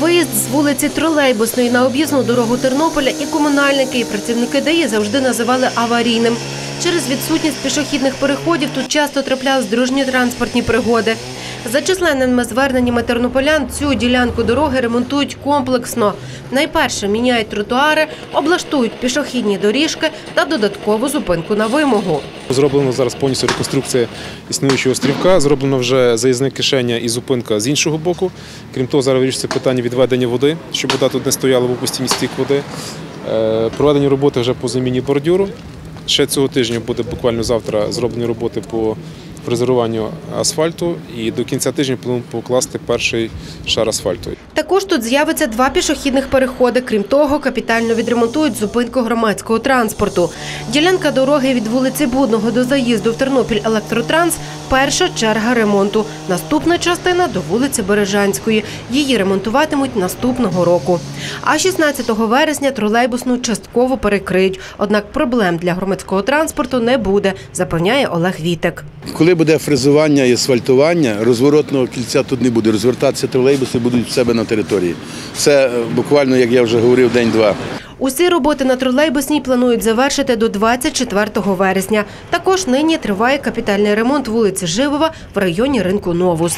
Виїзд з вулиці Тролейбусної на об'їзну дорогу Тернополя і комунальники, і працівники ДАІ завжди називали аварійним. Через відсутність пішохідних переходів тут часто траплялись дорожньо-транспортні пригоди. За численними зверненнями тернополян цю ділянку дороги ремонтують комплексно. Найперше міняють тротуари, облаштують пішохідні доріжки та додаткову зупинку на вимогу. Зроблено зараз повністю реконструкція існуючого стрівка. Зроблено вже заїзне кишеня і зупинка з іншого боку. Крім того, зараз вирішується питання відведення води, щоб вода тут не стояла, був постійний стік води. Е, Проведені роботи вже по заміні бордюру. Ще цього тижня буде буквально завтра зроблені роботи по фрезеруванню асфальту. І до кінця тижня плануємо покласти перший шар асфальту. Також тут з'явиться два пішохідних переходи. Крім того, капітально відремонтують зупинку громадського транспорту. Ділянка дороги від вулиці Будного до заїзду в Тернопіль Електротранс перша черга ремонту. Наступна частина до вулиці Бережанської. Її ремонтуватимуть наступного року. А 16 вересня тролейбусну частково перекриють. Однак проблем для громадського транспорту не буде, запевняє Олег Вітек. Коли буде фрезування і асфальтування, розворотного кільця тут не буде. Розвертатися тролейбуси будуть в себе на території. Це е, буквально, як я вже говорив, день-два. Усі роботи на тролейбусній планують завершити до 24 вересня. Також нині триває капітальний ремонт вулиці Живова в районі ринку Новус.